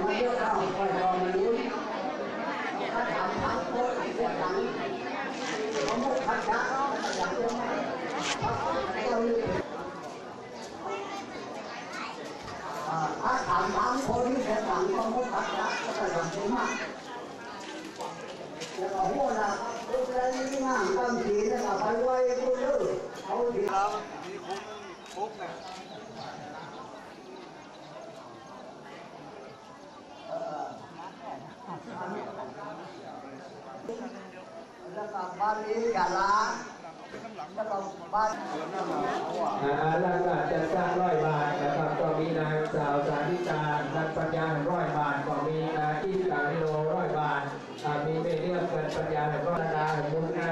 รู้เรื่องข้าวคอยรอมาลุ้นถ้าถามพักโคตรเสียหลังเขาหมดพักนะอยากเรื่องเราถ้าถามพักโคตรเสียหลังเขาหมดพักนะก็อยากเรื่องมากแล้วก็หัวละลูกเล่นที่ห่างกันสีแล้วก็ไปไหว้ผู้เลิกเขาดีครับมีคุ้มคุ้มเนี่ย บ้านนี้กาลาแล้วก็บ้านหลังจากจะดจ้างร้อยบาทนะครับก็มีนางสาวสาธิการนักปัญญาแห่งร้อยบาทก็มีนางที่กาลิโลร้อยบาทมีเมเรียมเกินปัญญาแห่งร้อยดาแห่งมุนไง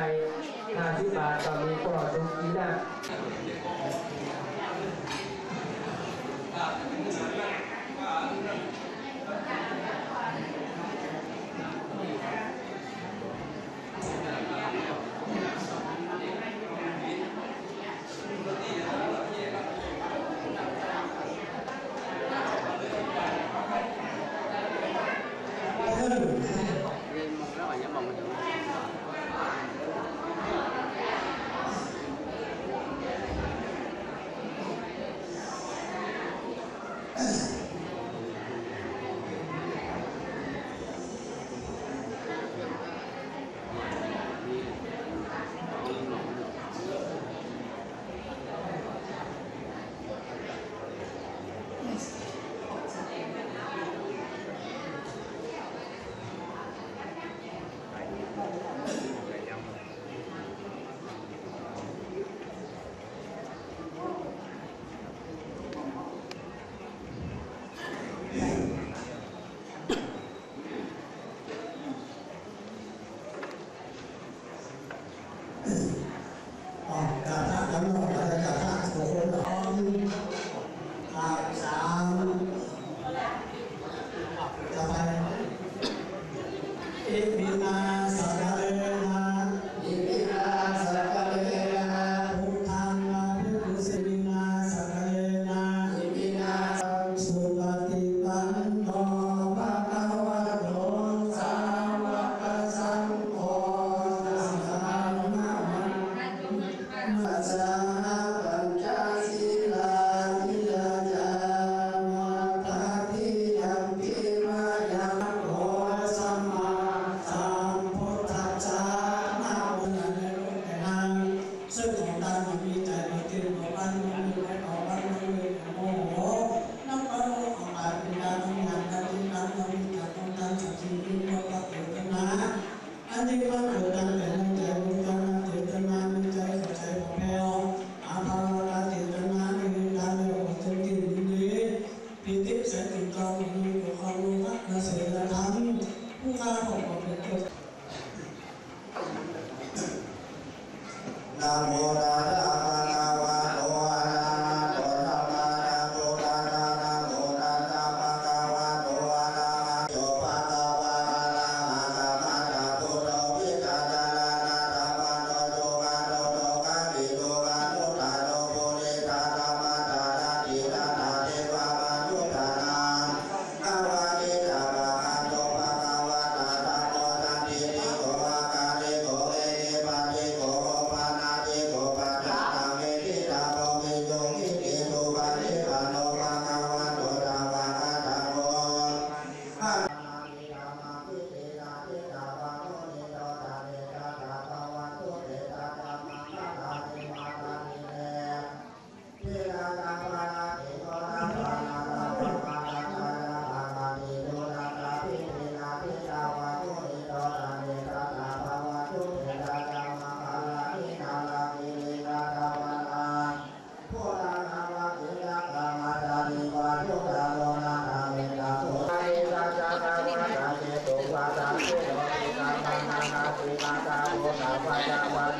ห้าสิบบาทก็มีพ่อสุขีนัา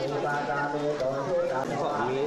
ของนี้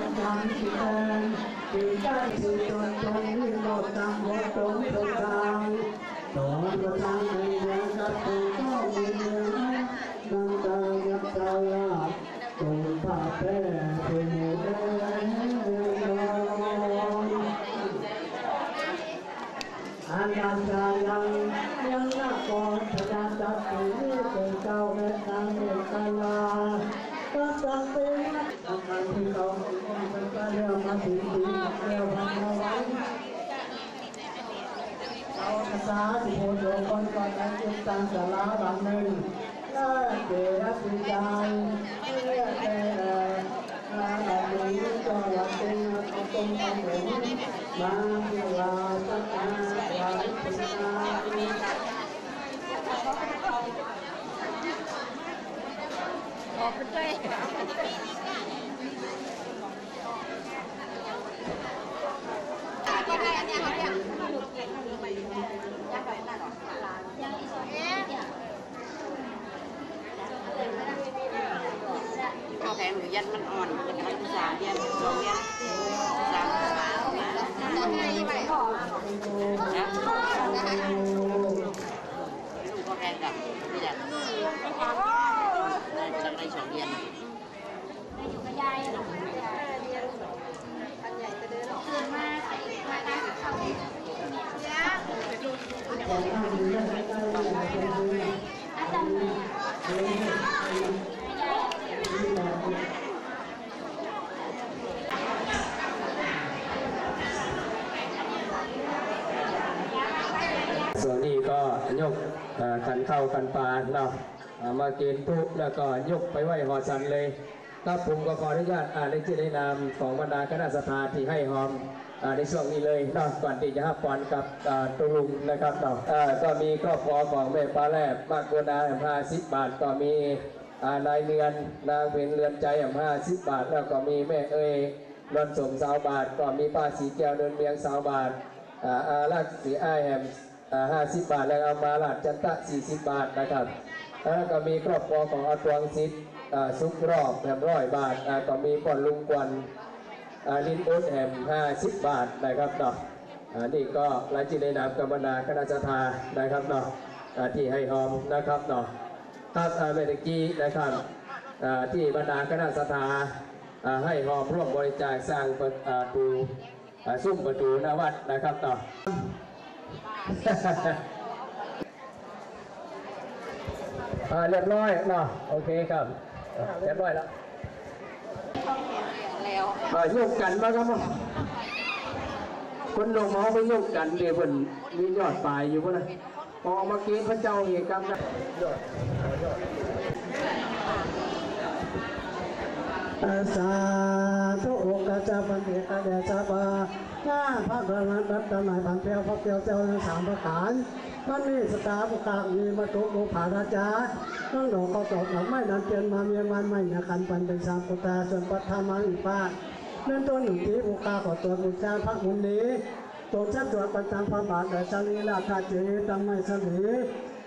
นของจนจำสิเดินปีได้สิจนจนวิโรจน์โมตรงตรงกลางตรงกระทาง ในเมืองกับตรงก็มีเมืองดังกายับกาลาตรงผ้าแพร่เป็นหมู่เดินอันยังยังยังนักก่อนพระจักรีเป็นเจ้าแม่นางเอกลาก็ต้องเป็นทำไมที่เขาเป็นก็เรียกมาถึงดีเรียกมาเอาไว้เอาภาษาที่โพโยคนก่อนนั้นจึงตั้งสาราหลังหนึ่งน่าเกรักใจเรียกแต่ลาหลังนี้ก็หลังเป็นเอาตรงเอาเหมือนมาเที่ยวลาสักการลาเป็นลาออกไปด้วยก็ได้อันเนี้ยเขาเรียกยังไงน่ะหรอยังอีกสองเอ๊ะ ข้าวแพงหรือยันมันอ่อนมันมันสามเดือนสองเดือนสามสามนะ จะให้ไหวหอ นะลูกข้าวแพงกับพี่จันได้สักได้สองเดือน อยู่กับยายหรออันใหญ่จะเดินหรอคืนมาใส่มาได้เข้าเนี่ย ของท่านอยู่ได้ใกล้ๆอย่างเป็นเรื่อง อาจารย์เนี่ย เรื่องที่เรา ส่วน นี้ก็ยกขันเข้าขันปลาเนาะมาเกณฑ์ทุกแล้วก็ยกไปไหว้หอสันเลยครับผมก็ขออนุญาตอ่านในชื่อในนามของบรรดาคณะสภาที่ให้หอมอในช่วงนี้เลยเนาะก่อนที่จะให้ปอนกับตุลุงนะครับเนาะก็มีครอบครัวของแม่ปลาแลบมากกว่านาห้าสิบบาทก็มีนายเรือนนางเป็นเรือนใจห้าสิบบาท แล้วก็มีแม่เอ้ยรอนสมสาวบาท ก็มีป้าสีแก้วเดินเมียงสาวบาทอาลักษ์สีอ้ายแฮม ห้าสิบบาทแล้วเอามาลาดจันตะสี่สิบบาทนะครับแล้วก็มีครอบครัวของอาตวงซิดซุกรอบแหมร้อยบาทก็มีป่อนลุงกวนลินโอ๊ตแหมห้าสิบบาทนะครับเนาะอ่านี่ก็รายชื่อในนามกรรมนาคณะสภานะครับเนาะอ่าที่ให้หอมนะครับเนาะครับอ่าเมื่อกี้นะครับที่บรรดาคณะสภาให้หอมร่วมบริจาคสร้างประตูซุ้มประตูนาวัดนะครับเนาะ อ่าเรียบร้อยเนาะโอเคครับอ่าเรียบร้อยแล้วแล้วอ่าโยกกันบ้างครับคนลงมาเอาไปโยกกันเดี๋ยวเพิ่นมียอดปลายอยู่พุ่นนะพอมาเกณฑ์พระเจ้าเหตุกรรมนะยอด สาธุองค์เจ้าปัญญาเดชบาหน้าพระบรมรัตนายพันเปียวพระเปียวเจ้าทั้งสามประการมันมีสตาบุกามีมาตุบุผาราจาต้องดอกก็ตกหลังไม่ดันเตียนมาเมียมันไม่นาคันปันเป็นสามปุตตาส่วนปัทามังอีป้าเรื่องต้นหนึ่งที่บุกาขอตัวบุญจาพระมุนนี้ตัวชัดตัวประจำพระบาทแต่ชาลีลาคาเจตังไม่สลี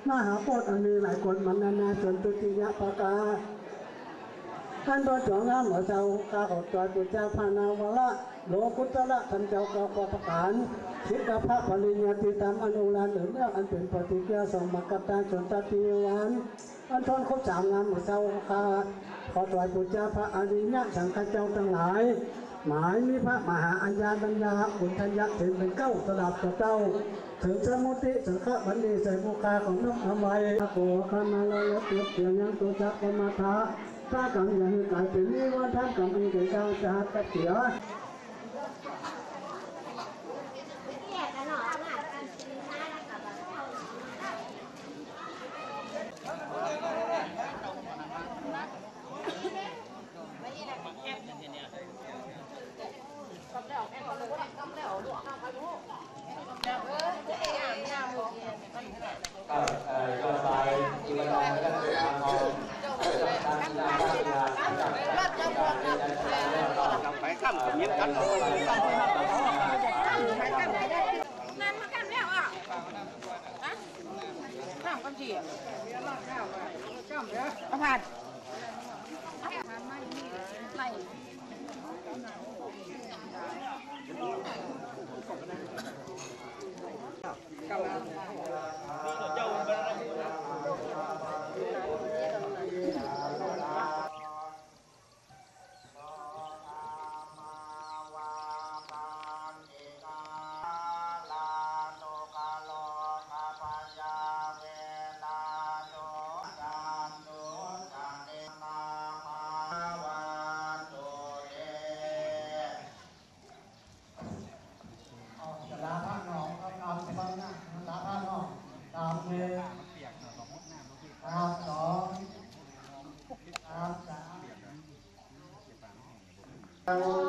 มหาโพธิ์อันมีหลายคนมันนานาจนตุติยะปากา ท่านพระจงงามเจ้าข้าขอจอยปุจจาพานาวละโลกุตละท่านเจ้าข้าขอประกาศสิกพระปริญญาติตามอนุรานเดินเรื่องอันเป็นปฏิกิริยาสมักกตาชนตติวันอันทนครบสามงามเจ้าข้าขอจอยปุจจาพระอริยะสังฆเจ้าทั้งหลาย หมายมีพระมหาอัญญาบัญญาอุทัญญะถึงเป็นเก้าตลับต่อเจ้าถึงสมุติสังฆบัณฑิใส่บุคาของน้องทำไว้โกคานาลายเตียบเตียงยังตัวจักรมาทา ถ้ากำยังกลายเป็นนี้ว่า กับจีอะข้ามเดอผ่าน Oh.